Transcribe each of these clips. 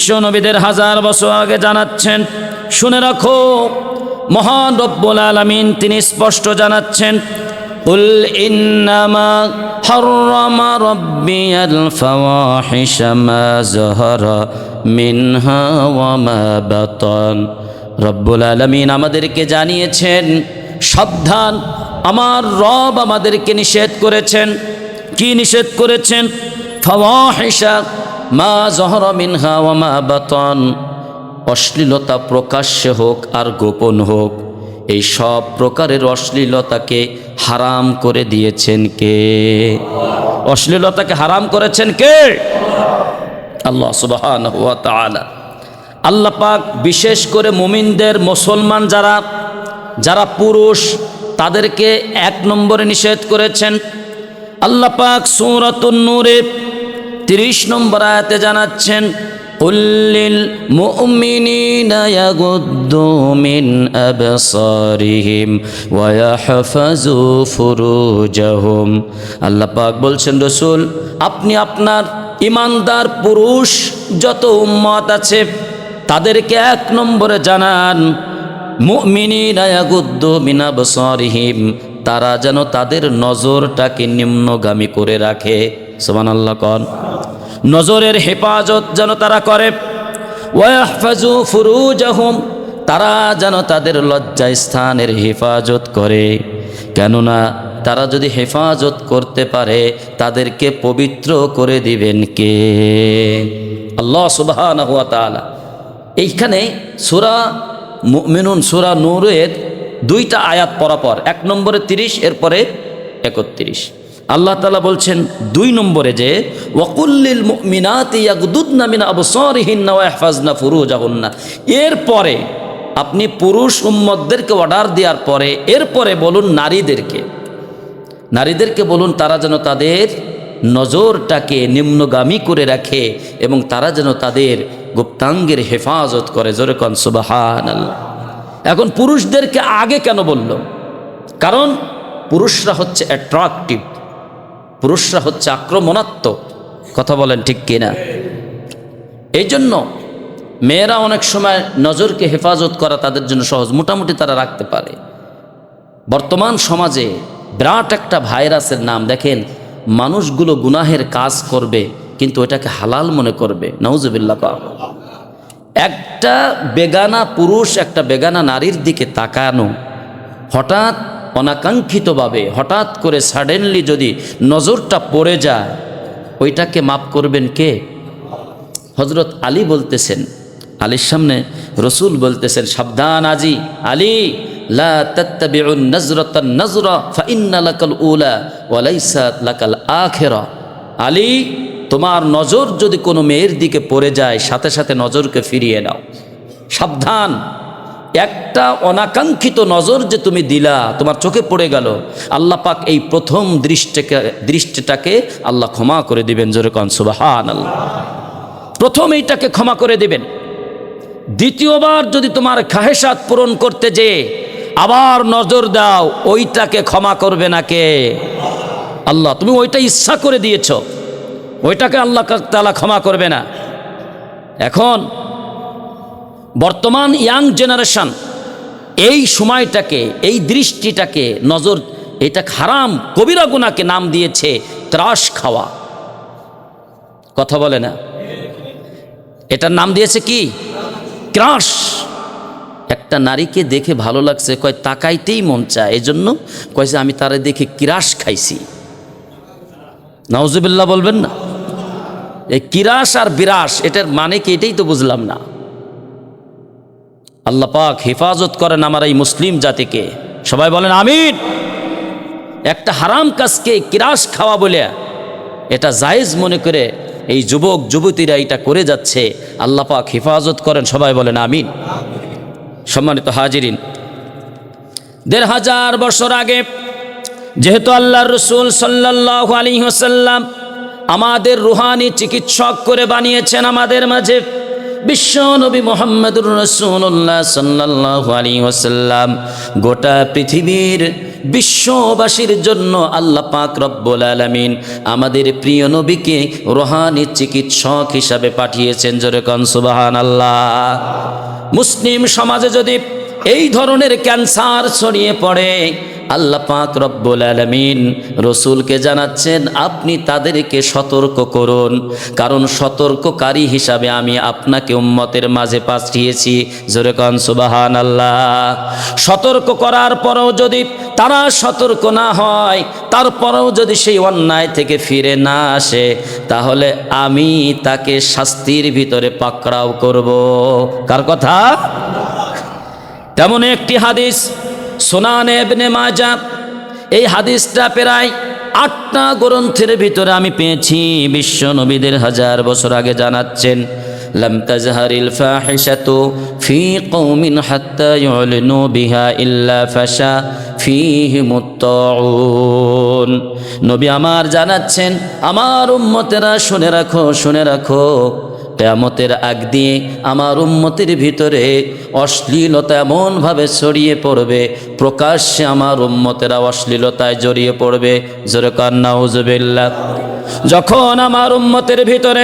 বিশ্ব নবীদের হাজার বছর আগে জানাচ্ছেন শুনে রাখো মহান রব্বুল আলমিন তিনি স্পষ্ট জানাচ্ছেন قل إنما حرم ربي الفواحش ما زهر منها وما بطن রব্বুল আলমিন আমাদেরকে জানিয়েছেন সাবধান আমার রব আমাদেরকে নিষেধ করেছেন কি নিষেধ করেছেন ফাওয়াহিশা মা জহর মিনহা ওয়া মা বাতন। অশ্লীলতা প্রকাশ্যে হোক আর গোপন হোক, এই সব প্রকারের অশ্লীলতাকে হারাম করে দিয়েছেন কে? অশ্লীলতাকে হারাম করেছেন কে? আল্লাহ সুবহান হুয়া তাআলা। আল্লাহ পাক বিশেষ করে মুমিনদের মুসলমান যারা যারা পুরুষ, তাদেরকে এক নম্বরে নিষেধ করেছেন। আল্লাহ পাক সূরাতুন নূরে তিরিশ নম্বর আয়াতে জানাচ্ছেন কুল্লিল মুমিনিনা মিন বলছেন, রসুল, আপনি আপনার ইমানদার পুরুষ যত উম্মত আছে, তাদেরকে এক নম্বরে জানান, মুমিনিনা মিন তারা যেন তাদের নজরটাকে নিম্নগামী করে রাখে। সুবহানাল্লাহ, কন। নজরের হেফাজত যেন তারা করে। তারা যেন তাদের লজ্জা স্থানের হেফাজত করে। কেননা তারা যদি হেফাজত করতে পারে, তাদেরকে পবিত্র করে দিবেন কে? আল্লাহ তাআলা। এইখানে সুরা মুমিনুন, সুরা নূরের দুইটা আয়াত পরাপর এক নম্বরে তিরিশ, এরপরে একত্রিশ। আল্লাহ তালা বলছেন দুই নম্বরে যে, ওয়াকুল্লিল মিনাতি ইয়াগদুদনা মিন আবসারিহিন্না ওয়া ইহফাজনা ফুরুজাহুন্না। এরপরে আপনি পুরুষ উম্মতদেরকে অর্ডার দেওয়ার পরে, এরপরে বলুন নারীদেরকে। নারীদেরকে বলুন তারা যেন তাদের নজরটাকে নিম্নগামী করে রাখে এবং তারা যেন তাদের গুপ্তাঙ্গের হেফাজত করে। জোরে কন সুবাহান আল্লাহ এখন পুরুষদেরকে আগে কেন বলল? কারণ পুরুষরা হচ্ছে অ্যাট্রাকটিভ পুরুষরা হচ্ছে আক্রমণাত্মক। কথা বলেন ঠিক কিনা? এই জন্য মেয়েরা অনেক সময় নজরকে হেফাজত করা তাদের জন্য সহজ, মোটামুটি তারা রাখতে পারে। বর্তমান সমাজে বিরাট একটা ভাইরাসের নাম, দেখেন, মানুষগুলো গুনাহের কাজ করবে, কিন্তু এটাকে হালাল মনে করবে। নওজবিল্লা একটা বেগানা পুরুষ, একটা বেগানা নারীর দিকে তাকানো, হঠাৎ অনাকাঙ্ক্ষিতভাবে, হঠাৎ করে সাডেনলি যদি নজরটা পড়ে যায়, ওইটাকে মাফ করবেন কে? হজরত আলী বলতেছেন, আলীর সামনে রসুল বলতেছেন, সাবধান আজি, আলী আলী, তোমার নজর যদি কোনো মেয়ের দিকে পড়ে যায়, সাথে সাথে নজরকে ফিরিয়ে নাও। সাবধান। একটা অনাকাঙ্ক্ষিত নজর যে তুমি দিলা, তোমার চোখে পড়ে গেল। আল্লাহ পাক এই প্রথম দৃষ্টিকে, দৃষ্টিটাকে আল্লাহ ক্ষমা করে দিবেন, জোরে কন সুবাহান আল্লাহ প্রথম এইটাকে ক্ষমা করে দিবেন। দ্বিতীয়বার যদি তোমার খাহেসাত পূরণ করতে যে আবার নজর দাও, ওইটাকে ক্ষমা করবে না কে? আল্লাহ, তুমি ওইটা ইচ্ছা করে দিয়েছ। ওইটাকে আল্লাহ তালা ক্ষমা করবে না। এখন বর্তমান ইয়াং জেনারেশন, এই সময়টাকে, এই দৃষ্টিটাকে নজর, এটা হারাম, কবিরা গুনাকে নাম দিয়েছে ত্রাস খাওয়া। কথা বলে না? এটার নাম দিয়েছে কি? ক্রাশ। একটা নারীকে দেখে ভালো লাগছে, কয় তাকাইতেই মন চায় এই জন্য কয়েছে আমি তারে দেখে কিরাস খাইছি। নওজুবিল্লাহ বলবেন না? এই কিরাস আর বিরাস এটার মানে কি এটাই তো বুঝলাম না। আল্লাহ পাক হেফাজত করেন আমার এই মুসলিম জাতিকে। সবাই বলেন, আমিন। একটা হারাম কাজকে কিরাস খাওয়া বলে এটা জায়েজ মনে করে এই যুবক, যুবতীরা এটা করে যাচ্ছে। আল্লাহ পাক হেফাজত করেন, সবাই বলেন, আমিন। সম্মানিত হাজিরিন, দেড় হাজার বছর আগে যেহেতু আল্লাহ রসুল সাল্লাহ আলী হোসাল্লাম আমাদের রুহানি চিকিৎসক করে বানিয়েছেন আমাদের মাঝে বিশ্ব নবী মোহাম্মদুর রসুল্লাহ সাল্লাহ আলী ওসাল্লাম গোটা পৃথিবীর বিশ্ববাসীর জন্য আল্লাহ পাক রব্বুল আলামিন আমাদের প্রিয় নবীকে রোহানি চিকিৎসক হিসাবে পাঠিয়েছেন। জোরে কন সুবাহান আল্লাহ মুসলিম সমাজে যদি এই ধরনের ক্যান্সার ছড়িয়ে পড়ে আল্লাহ পাক রব্বুল আলমিন রসুলকে জানাচ্ছেন, আপনি তাদেরকে সতর্ক করুন। কারণ সতর্ককারী হিসাবে আমি আপনাকে উম্মতের মাঝে পাঠিয়েছি। জোরে কন সুবাহান আল্লাহ সতর্ক করার পরেও যদি তারা সতর্ক না হয়, তারপরেও যদি সেই অন্যায় থেকে ফিরে না আসে, তাহলে আমি তাকে শাস্তির ভিতরে পাকড়াও করব। কার কথা? তেমন একটি হাদিস সোনান এবনে মাজা এই হাদিসটা প্রায় আটটা গ্রন্থের ভিতরে আমি পেয়েছি বিশ্ব নবীদের হাজার বছর আগে জানাচ্ছেন لم تزهر الفاحشة في قوم حتى يعلنوا بها إلا فشا فيهم الطاعون নবী আমার জানাচ্ছেন আমার উম্মতেরা শুনে রাখো শুনে রাখো কেয়ামতের আগ দিয়ে আমার উম্মতির ভিতরে অশ্লীলতা এমনভাবে ছড়িয়ে পড়বে, প্রকাশ্যে আমার উম্মতেরা অশ্লীলতায় জড়িয়ে পড়বে। জোরে কান্না উজবিল্লা যখন আমার উম্মতের ভিতরে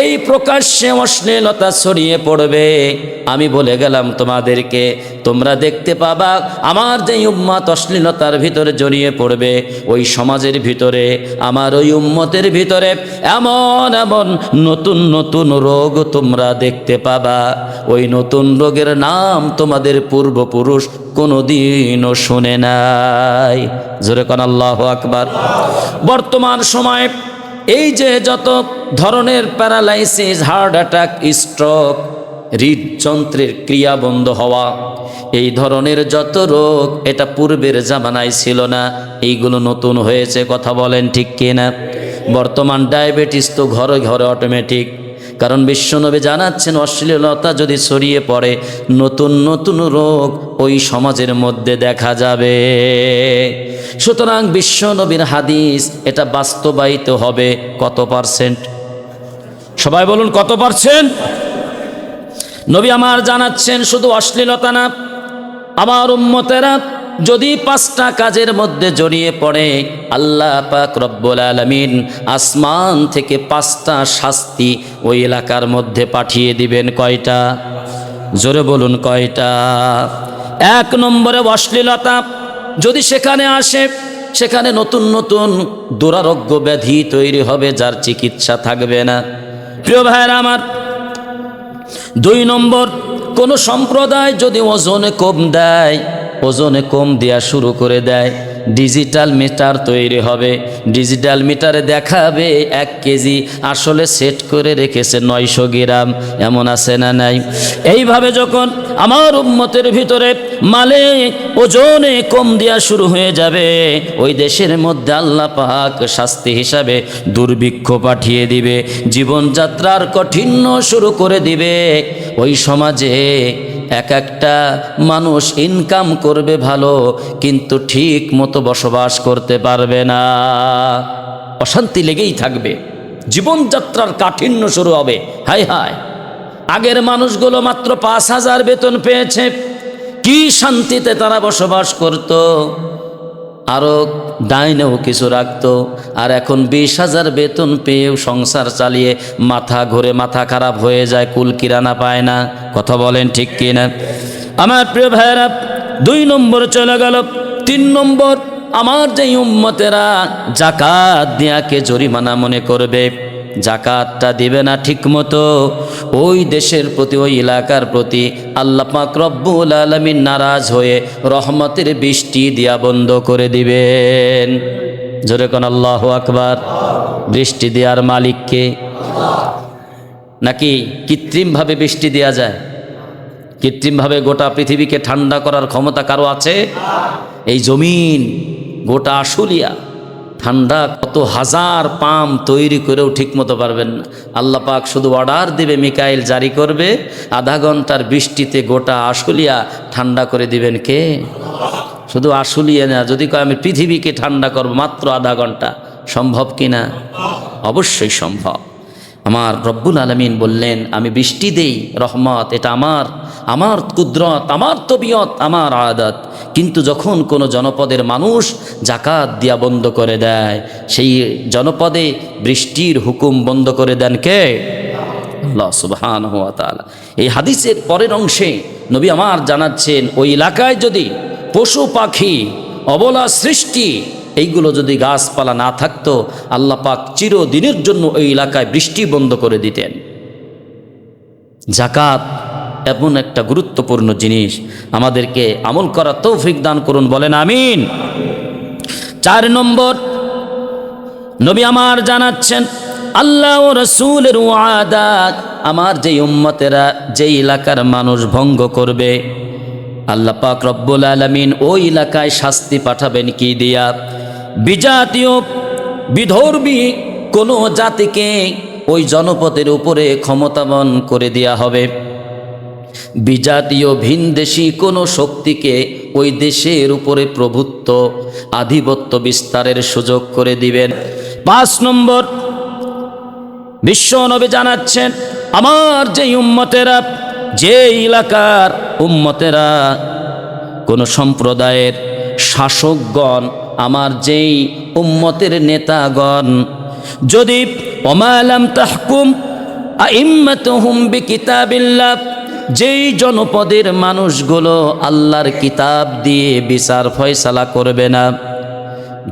এই প্রকাশ্যে অশ্লীলতা ছড়িয়ে পড়বে। আমি বলে গেলাম তোমাদেরকে, তোমরা দেখতে পাবা, আমার যে উম্মত অশ্লীলতার ভিতরে জড়িয়ে পড়বে, ওই সমাজের ভিতরে, আমার ওই উম্মতের ভিতরে এমন এমন নতুন নতুন রোগ তোমরা দেখতে পাবা। ওই নতুন রোগের নাম তোমাদের পূর্বপুরুষ কোনোদিনও শুনে নাই। জোরে কন আল্লাহ আকবার। বর্তমান সময় এই যে যত ধরনের প্যারালাইসিস, হার্ট অ্যাটাক, স্ট্রোক, হৃদযন্ত্রের ক্রিয়া বন্ধ হওয়া, এই ধরনের যত রোগ, এটা পূর্বের জামানায় ছিল না, এইগুলো নতুন হয়েছে, কথা বলেন ঠিক কিনা? বর্তমান ডায়াবেটিস তো ঘরে ঘরে অটোমেটিক কারণ বিশ্বনবী জানাচ্ছেন, অশ্লীলতা যদি ছড়িয়ে পড়ে, নতুন নতুন রোগ ওই সমাজের মধ্যে দেখা যাবে। সুতরাং বিশ্বনবীর হাদিস এটা বাস্তবায়িত হবে কত পার্সেন্ট? সবাই বলুন কত পার্সেন্ট? নবী আমার জানাচ্ছেন, শুধু অশ্লীলতা না, আমার উম্মতেরা যদি পাঁচটা কাজের মধ্যে জড়িয়ে পড়ে, আল্লাহ পাক রব্বুল আলমিন আসমান থেকে পাঁচটা শাস্তি ওই এলাকার মধ্যে পাঠিয়ে দিবেন কয়টা? জোরে বলুন কয়টা? এক নম্বরে অশ্লীলতা, যদি সেখানে আসে, সেখানে নতুন নতুন দুরারোগ্য ব্যাধি তৈরি হবে যার চিকিৎসা থাকবে না। প্রিয় ভাইয়েরা আমার, দুই নম্বর, কোন সম্প্রদায় যদি ওজনে কম দেয় ওজনে কম দেয়া শুরু করে দেয়। ডিজিটাল মিটার তৈরি হবে। ডিজিটাল মিটারে দেখাবে এক কেজি। আসলে সেট করে রেখেছে নয়শো গ্রাম। এমন আছে না নাই? এইভাবে যখন আমার উম্মতের ভিতরে মালে ওজনে কম দেওয়া শুরু হয়ে যাবে, ওই দেশের মধ্যে আল্লাহ পাক শাস্তি হিসাবে দুর্ভিক্ষ পাঠিয়ে দিবে। জীবনযাত্রার কঠিন্য শুরু করে দিবে। ওই সমাজে এক একটা মানুষ ইনকাম করবে ভালো, কিন্তু ঠিক মতো বসবাস করতে পারবে না। অশান্তি লেগেই থাকবে। জীবনযাত্রার কাঠিন্য শুরু হবে। হায় হায় আগের মানুষগুলো মাত্র পাঁচ হাজার বেতন পেয়েছে। কি শান্তিতে তারা বসবাস করতো? আরও ডাইনেও কিছু রাখতো। আর এখন বিশ হাজার বেতন পেয়েও সংসার চালিয়ে মাথা ঘুরে মাথা খারাপ হয়ে যায়, কুল কিরানা পায় না। কথা বলেন ঠিক কি না আমার প্রিয় ভাইরা দুই নম্বর চলে গেল। তিন নম্বর, আমার যে উম্মতেরা জাকাত দেয়াকে জরিমানা মনে করবে। জাকাতটা দিবে না ঠিকমতো। ওই দেশের প্রতি, ওই এলাকার প্রতি আল্লাহ পাক রব্বুল আলমিন নারাজ হয়ে রহমতের বৃষ্টি দিয়া বন্ধ করে দিবেন। জোরে কোন আল্লাহ আকবার। বৃষ্টি দেওয়ার মালিককে নাকি কৃত্রিমভাবে বৃষ্টি দেওয়া যায়? কৃত্রিমভাবে গোটা পৃথিবীকে ঠান্ডা করার ক্ষমতা কারও আছে? এই জমিন গোটা আশুলিয়া ঠান্ডা, কত হাজার পাম তৈরি করেও ঠিকমতো পারবেন না। আল্লাহ পাক শুধু অর্ডার দেবে, মিকাইল জারি করবে, আধা ঘণ্টার বৃষ্টিতে গোটা আশুলিয়া ঠান্ডা করে দিবেন কে? শুধু আশুলিয়া না, যদি কয় আমি পৃথিবীকে ঠান্ডা করব মাত্র আধা ঘণ্টা, সম্ভব কি না? অবশ্যই সম্ভব। আমার রব্বুল আলমিন বললেন, আমি বৃষ্টি দেই, রহমত, এটা আমার আমার কুদরত, আমার তবিয়ত, আমার আদাত। কিন্তু যখন কোনো জনপদের মানুষ জাকাত দিয়া বন্ধ করে দেয়, সেই জনপদে বৃষ্টির হুকুম বন্ধ করে দেন কে? সুবহান এই হাদিসের পরের অংশে নবী আমার জানাচ্ছেন, ওই এলাকায় যদি পশু পাখি, অবলা সৃষ্টি এইগুলো যদি গাছপালা না থাকতো, আল্লাহ পাক চিরদিনের জন্য ওই এলাকায় বৃষ্টি বন্ধ করে দিতেন। জাকাত এমন একটা গুরুত্বপূর্ণ জিনিস। আমাদেরকে আমল করা তৌফিক দান করুন, বলেন আমিন। চার নম্বর, নবী আমার জানাচ্ছেন, আল্লাহ রসুলের ওয়াদাত আমার যেই উম্মতেরা যেই এলাকার মানুষ ভঙ্গ করবে, আল্লাহ পাক রব্বুল আলমিন ওই এলাকায় শাস্তি পাঠাবেন কি দিয়া? বিজাতীয় বিধর্মী কোনো জাতিকে ওই জনপদের উপরে ক্ষমতাবান করে দেয়া হবে। বিজাতীয় ভিনদেশি কোনো শক্তিকে ওই দেশের উপরে প্রভুত্ব, আধিপত্য বিস্তারের সুযোগ করে দিবেন। পাঁচ নম্বর, বিশ্ব নবী জানাচ্ছেন, আমার যে উম্মতেরা, যে এলাকার উম্মতেরা, কোনো সম্প্রদায়ের শাসকগণ আমার যেই উম্মতের নেতাগণ, যদি অমালাম তাহকুম যেই জনপদের মানুষগুলো আল্লাহর কিতাব দিয়ে বিচার ফয়সালা করবে না,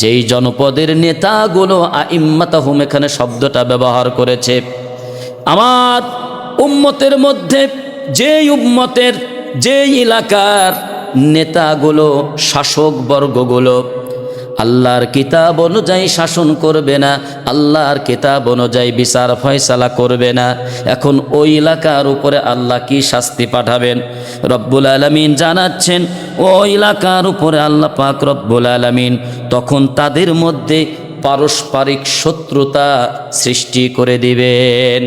যেই জনপদের নেতাগুলো আইম্মাতাহুম এখানে শব্দটা ব্যবহার করেছে, আমার উম্মতের মধ্যে যেই উম্মতের, যেই এলাকার নেতাগুলো শাসকবর্গগুলো আল্লাহর কিতাব অনুযায়ী শাসন করবে না, আল্লাহর কিতাব অনুযায়ী বিচার ফয়সালা করবে না। এখন ওই এলাকার উপরে আল্লাহ কি শাস্তি পাঠাবেন? রব্বুল আলমিন জানাচ্ছেন ওই এলাকার উপরে আল্লাহ পাক রব্বুল আলমিন তখন তাদের মধ্যে পারস্পরিক শত্রুতা সৃষ্টি করে দিবেন।